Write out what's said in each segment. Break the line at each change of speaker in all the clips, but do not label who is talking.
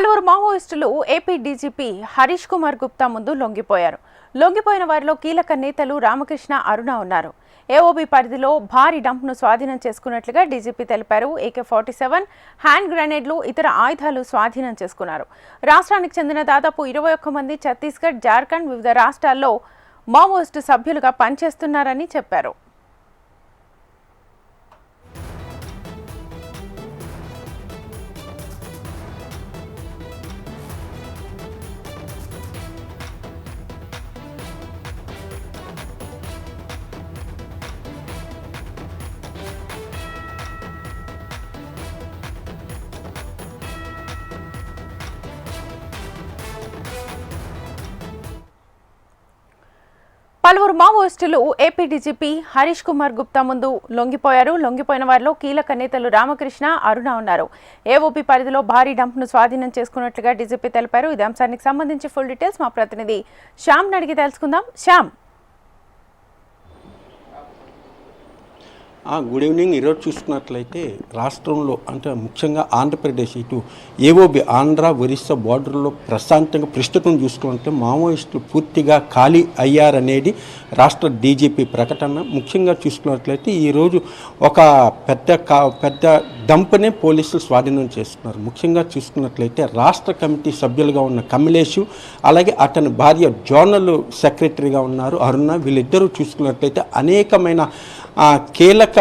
పలువురు మావోయిస్టులు AP DGP Harish Kumar Gupta ముందు లొంగిపోయారు. లొంగిపోయిన వారిలో కీలక నేతలు రామకృష్ణ అరుణ ఉన్నారు. ఏఓబీ పరిధిలో భారీ డంప్ను స్వాధీనం చేసుకున్నట్లుగా డీజీపీ తెలిపారు. ఏకే ఫార్టీ సెవెన్ హ్యాండ్ గ్రెనేడ్లు ఇతర ఆయుధాలు స్వాధీనం చేసుకున్నారు. రాష్ట్రానికి చెందిన దాదాపు ఇరవై ఒక్క మంది ఛత్తీస్గఢ్ జార్ఖండ్ వివిధ రాష్ట్రాల్లో మావోయిస్టు సభ్యులుగా పనిచేస్తున్నారని చెప్పారు. పలువురు మావోయిస్టులు ఏపీ డీజీపీ హరీష్ కుమార్ గుప్తా ముందు లొంగిపోయారు. లొంగిపోయిన వారిలో కీలక నేతలు రామకృష్ణ అరుణ ఉన్నారు. ఏఓపీ పరిధిలో భారీ డంప్ను స్వాధీనం చేసుకున్నట్లుగా డీజీపీ తెలిపారు. ఇది అంశానికి సంబంధించి ఫుల్ డీటెయిల్స్ మా ప్రతినిధి శ్యామ్ అడిగి తెలుసుకుందాం. శ్యామ్
గుడ్ ఈవినింగ్ ఈరోజు చూసుకున్నట్లయితే రాష్ట్రంలో అంటే ముఖ్యంగా ఆంధ్రప్రదేశ్ ఇటు ఏవోబి ఆంధ్ర ఒరిస్సా బార్డర్లో ప్రశాంతంగా ప్రస్తుతం చూసుకుంటే మావోయిస్టులు పూర్తిగా ఖాళీ అయ్యారనేది రాష్ట్ర డీజీపీ ప్రకటన. ముఖ్యంగా చూసుకున్నట్లయితే ఈరోజు ఒక పెద్ద కా పెద్ద డంప్నే పోలీసులు స్వాధీనం చేస్తున్నారు ముఖ్యంగా చూసుకున్నట్లయితే రాష్ట్ర కమిటీ సభ్యులుగా ఉన్న కమలేషు అలాగే అతని భార్య జోనల్ సెక్రటరీగా ఉన్నారు అరుణ. వీళ్ళిద్దరూ చూసుకున్నట్లయితే అనేకమైన ఆ, కీలక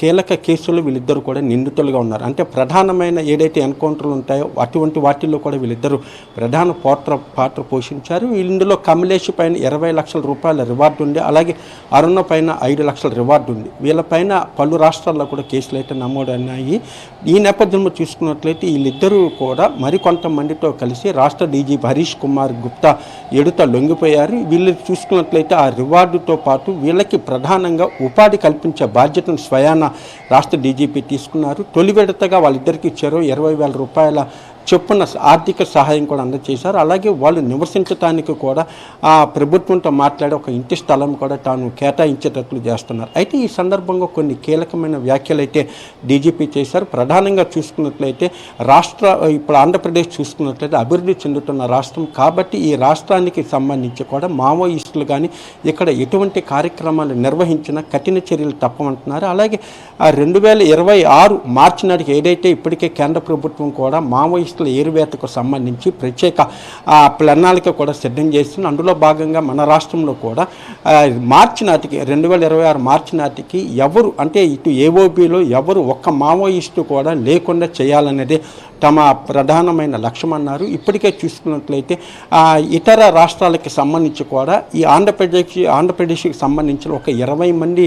కీలక కేసులు వీళ్ళిద్దరూ కూడా నిందితులుగా ఉన్నారు. అంటే ప్రధానమైన ఏదైతే ఎన్కౌంటర్లు ఉంటాయో అటువంటి వాటిల్లో కూడా వీళ్ళిద్దరూ ప్రధాన పాత్ర పాత్ర పోషించారు. ఇందులో కమలేష్ పైన ఇరవై లక్షల రూపాయల రివార్డు ఉంది. అలాగే అరుణ పైన ఐదు లక్షల రివార్డు ఉంది. వీళ్ళపైన పలు రాష్ట్రాల్లో కూడా కేసులు అయితే నమోదన్నాయి ఈ నేపథ్యంలో చూసుకున్నట్లయితే వీళ్ళిద్దరూ కూడా మరికొంతమందితో కలిసి రాష్ట్ర డీజీ హరీష్ కుమార్ గుప్తా ఎడుత లొంగిపోయారు. వీళ్ళు చూసుకున్నట్లయితే ఆ రివార్డుతో పాటు వీళ్ళకి ప్రధానంగా ఉపాధి కల్పించే బాధ్యతను స్వయాన రాష్ట్ర డీజీపీ తీసుకున్నారు. తొలి విడతగా వాళ్ళిద్దరికి ఇచ్చారు. ఇరవై వేల రూపాయల చొప్పున ఆర్థిక సహాయం కూడా అందజేశారు. అలాగే వాళ్ళు నివసించడానికి కూడా ఆ ప్రభుత్వంతో మాట్లాడి ఒక ఇంటి స్థలం కూడా తాను కేటాయించేటట్లు చేస్తున్నారు. అయితే ఈ సందర్భంగా కొన్ని కీలకమైన వ్యాఖ్యలు అయితే డీజీపీ చేశారు. ప్రధానంగా చూసుకున్నట్లయితే రాష్ట్ర ఇప్పుడు ఆంధ్రప్రదేశ్ చూసుకున్నట్లయితే అభివృద్ధి చెందుతున్న రాష్ట్రం కాబట్టి ఈ రాష్ట్రానికి సంబంధించి కూడా మావోయిస్టులు కానీ ఇక్కడ ఎటువంటి కార్యక్రమాలు నిర్వహించినా కఠిన చర్యలు తప్పమంటున్నారు అలాగే రెండు వేల ఇరవై ఆరు మార్చి నాటికి ఏదైతే ఇప్పటికే కేంద్ర ప్రభుత్వం కూడా మావోయిస్ట్ మావోయిస్టుల ఏరువేతకు సంబంధించి ప్రత్యేక ప్రణాళిక కూడా సిద్ధం చేస్తుంది. అందులో భాగంగా మన రాష్ట్రంలో కూడా మార్చి నాటికి రెండు వేల ఇరవై ఆరు మార్చి నాటికి ఎవరు అంటే ఇటు ఏఓబిలో ఎవరు ఒక్క మావోయిస్టు కూడా లేకుండా చేయాలనేది తమ ప్రధానమైన లక్ష్యం అన్నారు ఇప్పటికే చూసుకున్నట్లయితే ఇతర రాష్ట్రాలకి సంబంధించి కూడా ఈ ఆంధ్రప్రదేశ్ ఆంధ్రప్రదేశ్కి సంబంధించిన ఒక ఇరవై మంది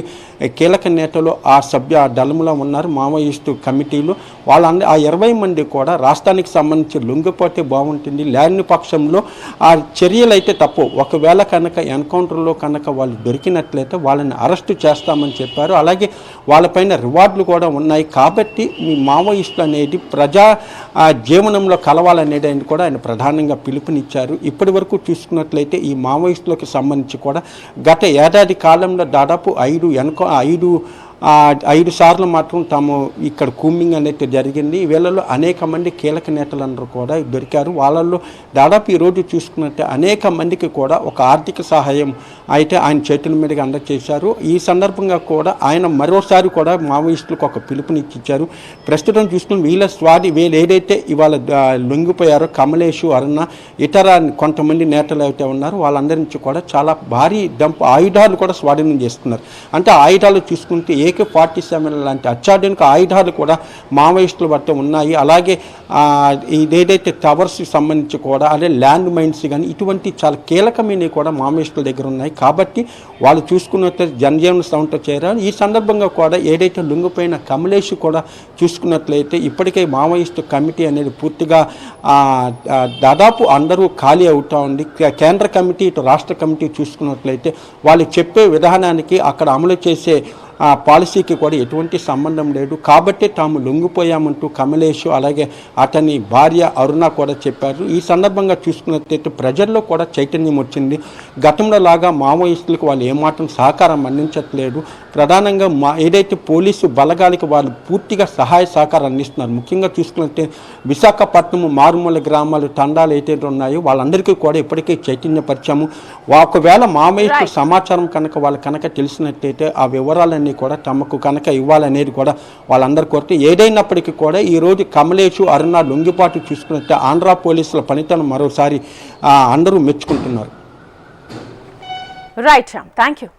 కీలక నేతలు ఆ సభ్య దళములో దళంలో ఉన్నారు మావోయిస్టు కమిటీలు. వాళ్ళ ఆ ఇరవై మంది కూడా రాష్ట్రానికి సంబంధించి లొంగిపోతే బాగుంటుంది. లేని పక్షంలో ఆ చర్యలు అయితే తప్పు. ఒకవేళ కనుక ఎన్కౌంటర్లో కనుక వాళ్ళు దొరికినట్లయితే వాళ్ళని అరెస్టు చేస్తామని చెప్పారు. అలాగే వాళ్ళపైన రివార్డులు కూడా ఉన్నాయి. కాబట్టి మీ మావోయిస్టులు అనేది ప్రజా ఆ, జీవనంలో కలవాలనేది ఆయన కూడా ఆయన ప్రధానంగా పిలుపునిచ్చారు. ఇప్పటి వరకు చూసుకున్నట్లయితే ఈ మావోయిస్టులకు సంబంధించి కూడా గత ఏడాది కాలంలో దాదాపు ఐదు ఎన్కౌ ఐదు ఐదు సార్లు మాత్రం తాము ఇక్కడ కూమింగ్ అనేది జరిగింది. వీళ్ళలో అనేక మంది కీలక నేతలందరూ కూడా దొరికారు. వాళ్ళల్లో దాదాపు ఈరోజు చూసుకున్నట్టే అనేక మందికి కూడా ఒక ఆర్థిక సహాయం అయితే ఆయన చేతుల మీదుగా అందజేశారు ఈ సందర్భంగా కూడా ఆయన మరోసారి కూడా మావోయిస్టులకు ఒక పిలుపునిచ్చిచ్చారు. ప్రస్తుతం చూసుకుని వీళ్ళ స్వాది వీళ్ళు ఏదైతే ఇవాళ లొంగిపోయారో కమలేషు అరుణ ఇతర కొంతమంది నేతలు అయితే ఉన్నారో. వాళ్ళందరి నుంచి కూడా చాలా భారీ దంపు ఆయుధాలు కూడా స్వాధీనం చేస్తున్నారు. అంటే ఆయుధాలు చూసుకుంటే ఏ ఏకే ఫార్టీ సెవెన్ లాంటి అత్యాధునిక ఆయుధాలు కూడా మావోయిస్టుల వద్ద ఉన్నాయి. అలాగే ఇదేదైతే టవర్స్కి సంబంధించి కూడా అదే ల్యాండ్ మైన్స్ కానీ ఇటువంటి చాలా కీలకమైనవి కూడా మావోయిస్టుల దగ్గర ఉన్నాయి. కాబట్టి వాళ్ళు చూసుకున్నట్లయితే జనజీవన సంస్థ చేరారు. ఈ సందర్భంగా కూడా ఏదైతే లొంగిపోయిన కమలేష్ కూడా చూసుకున్నట్లయితే ఇప్పటికే మావోయిస్టు కమిటీ అనేది పూర్తిగా దాదాపు అందరూ ఖాళీ అవుతూ ఉంది. కే- కేంద్ర కమిటీ ఇటు రాష్ట్ర కమిటీ చూసుకున్నట్లయితే వాళ్ళు చెప్పే విధానానికి అక్కడ అమలు చేసే ఆ పాలసీకి కూడా ఎటువంటి సంబంధం లేదు. కాబట్టి తాము లొంగిపోయామంటూ కమలేష్ అలాగే అతని భార్య అరుణ కూడా చెప్పారు. ఈ సందర్భంగా చూసుకున్నట్లయితే ప్రజల్లో కూడా చైతన్యం వచ్చింది. గతంలో లాగా మావోయిస్టులకు వాళ్ళు ఏమాత్రం సహకారం అందించట్లేదు. ప్రధానంగా మా ఏదైతే పోలీసు బలగాలకి వాళ్ళు పూర్తిగా సహాయ సహకారం అందిస్తున్నారు ముఖ్యంగా చూసుకుంటే విశాఖపట్నం మారుమూల గ్రామాలు తండాలు ఏదైతే ఉన్నాయో వాళ్ళందరికీ కూడా ఇప్పటికే చైతన్యపరిచాము. ఒకవేళ మామయ్యకు సమాచారం కనుక వాళ్ళు కనుక తెలిసినట్టయితే ఆ వివరాలన్నీ కూడా తమకు కనుక ఇవ్వాలనేది కూడా వాళ్ళందరి కోరితే ఏదైనప్పటికీ కూడా ఈరోజు కమలేషు అరుణ లొంగిపాటు చూసుకున్నట్టు ఆంధ్ర పోలీసుల పనితనం మరోసారి అందరూ మెచ్చుకుంటున్నారు.
Right thank you